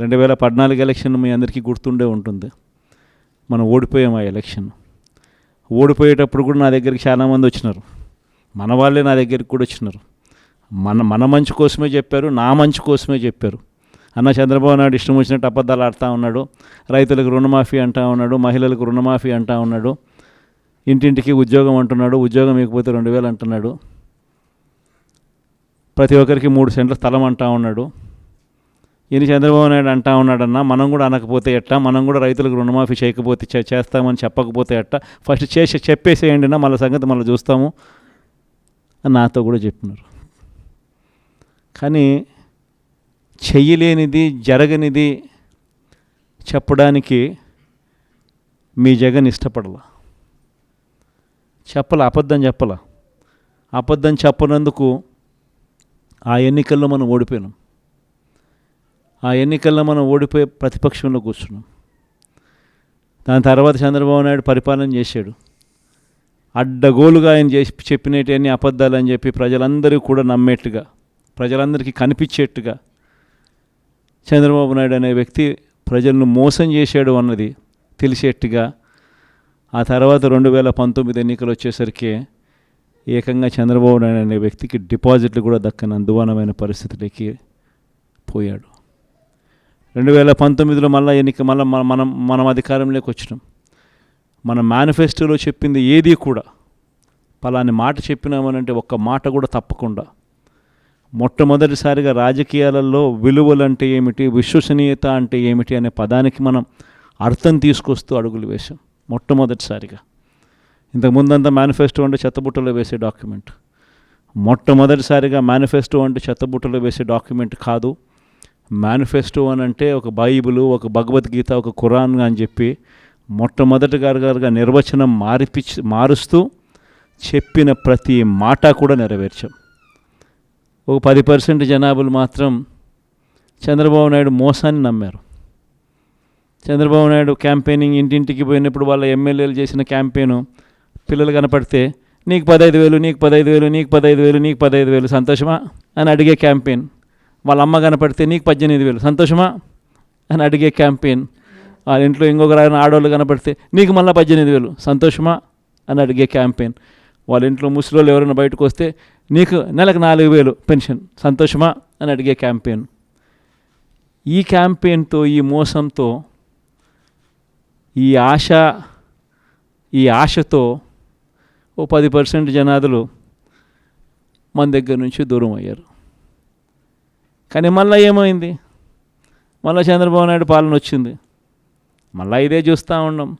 రెండు వేల పద్నాలుగు ఎలక్షన్ మీ అందరికీ గుర్తుండే ఉంటుంది. మనం ఓడిపోయాం ఆ ఎలక్షన్. ఓడిపోయేటప్పుడు కూడా నా దగ్గరికి చాలామంది వచ్చినారు. మన వాళ్ళే నా దగ్గరికి కూడా వచ్చినారు. మన మన మంచి కోసమే చెప్పారు నా మంచి కోసమే చెప్పారు. అన్న చంద్రబాబు నాయుడు ఇష్టం వచ్చినట్టు అబద్ధాలు ఆడుతూ ఉన్నాడు రైతులకు రుణమాఫీ అంటా ఉన్నాడు మహిళలకు రుణమాఫీ అంటా ఉన్నాడు ఇంటింటికి ఉద్యోగం అంటున్నాడు ఉద్యోగం ఇకపోతే రెండు వేలు అంటున్నాడు ప్రతి ఒక్కరికి మూడు సెంట్ల స్థలం అంటా ఉన్నాడు. ఈయన చంద్రబాబు నాయుడు అంటా ఉన్నాడన్నా మనం కూడా అనకపోతే ఎట్టా? మనం కూడా రైతులకు రుణమాఫీ చేయకపోతే చేస్తామని చెప్పకపోతే ఎట్టా? ఫస్ట్ చేసి చెప్పేసేయండి నా మళ్ళీ సంగతి మళ్ళీ చూస్తాము అని నాతో కూడా చెప్పినారు. కానీ చెయ్యలేనిది జరగనిది చెప్పడానికి మీ జగన్ ఇష్టపడల. చెప్పల అబద్ధం చెప్పలా. అబద్ధం చెప్పనందుకు ఆ ఎన్నికల్లో మనం ఓడిపోయినాం. ఆ ఎన్నికల్లో మనం ఓడిపోయి ప్రతిపక్షంలో కూర్చున్నాం. దాని తర్వాత చంద్రబాబు నాయుడు పరిపాలన చేశాడు. అడ్డగోలుగా ఆయన చేసి చెప్పినవన్నీ అబద్ధాలు అని చెప్పి ప్రజలందరూ కూడా నమ్మేట్టుగా ప్రజలందరికీ కనిపించేట్టుగా చంద్రబాబు నాయుడు అనే వ్యక్తి ప్రజలను మోసం చేశాడు అన్నది తెలిసేట్టుగా ఆ తర్వాత రెండు వేల పంతొమ్మిది ఎన్నికలు వచ్చేసరికి ఏకంగా చంద్రబాబు నాయుడు అనే వ్యక్తికి డిపాజిట్లు కూడా దక్కని అందువానమైన పరిస్థితులకి పోయాడు. రెండు వేల పంతొమ్మిదిలో మళ్ళీ ఎన్నిక మళ్ళీ మనం మనం అధికారంలోకి వచ్చినాం. మన మేనిఫెస్టోలో చెప్పింది ఏది కూడా పలాని మాట చెప్పినామనంటే ఒక్క మాట కూడా తప్పకుండా. మొట్టమొదటిసారిగా రాజకీయాలలో విలువలు అంటే ఏమిటి విశ్వసనీయత అంటే ఏమిటి అనే పదానికి మనం అర్థం తీసుకొస్తూ అడుగులు వేశాం మొట్టమొదటిసారిగా. ఇంతకుముందంతా మేనిఫెస్టో అంటే చెత్తబుట్టలో వేసే డాక్యుమెంట్ మొట్టమొదటిసారిగా మేనిఫెస్టో అంటే చెత్తబుట్టలో వేసే డాక్యుమెంట్ కాదు. మేనిఫెస్టో అని అంటే ఒక బైబిల్ ఒక భగవద్గీత ఒక ఖురాన్ అని చెప్పి మొట్టమొదటి గారుగా నిర్వచనం మారిపి మారుస్తూ చెప్పిన ప్రతి మాట కూడా నెరవేర్చాం. ఒక పది పర్సెంట్ జనాభాలు మాత్రం చంద్రబాబు నాయుడు మోసాన్ని నమ్మారు. చంద్రబాబు నాయుడు క్యాంపెయినింగ్ ఇంటింటికి పోయినప్పుడు వాళ్ళ ఎమ్మెల్యేలు చేసిన క్యాంపెయిన్ పిల్లలు కనపడితే నీకు పదహైదు వేలు నీకు పదహైదు వేలు నీకు పదహైదు వేలు నీకు పదహైదు వేలు సంతోషమా? అని అడిగే క్యాంపెయిన్. వాళ్ళ అమ్మ కనపడితే నీకు పద్దెనిమిది వేలు. సంతోషమా? అని అడిగే క్యాంపెయిన్. వాళ్ళ ఇంట్లో ఇంకొక ఆయన ఆడవాళ్ళు కనపడితే నీకు మళ్ళీ పద్దెనిమిది వేలు. సంతోషమా? అని అడిగే క్యాంపెయిన్. వాళ్ళ ఇంట్లో ముసలోళ్ళు ఎవరైనా బయటకు వస్తే నీకు నెలకు నాలుగు వేలు పెన్షన్. సంతోషమా? అని అడిగే క్యాంపెయిన్. ఈ క్యాంపెయిన్తో ఈ మోసంతో ఈ ఆశ ఈ ఆశతో ఓ పది పర్సెంట్ జనాదులు మన దగ్గర నుంచి దూరం అయ్యారు. కానీ మళ్ళీ ఏమైంది? మళ్ళీ చంద్రబాబు నాయుడు పాలన వచ్చింది. మళ్ళీ ఇదే చూస్తూ ఉన్నాం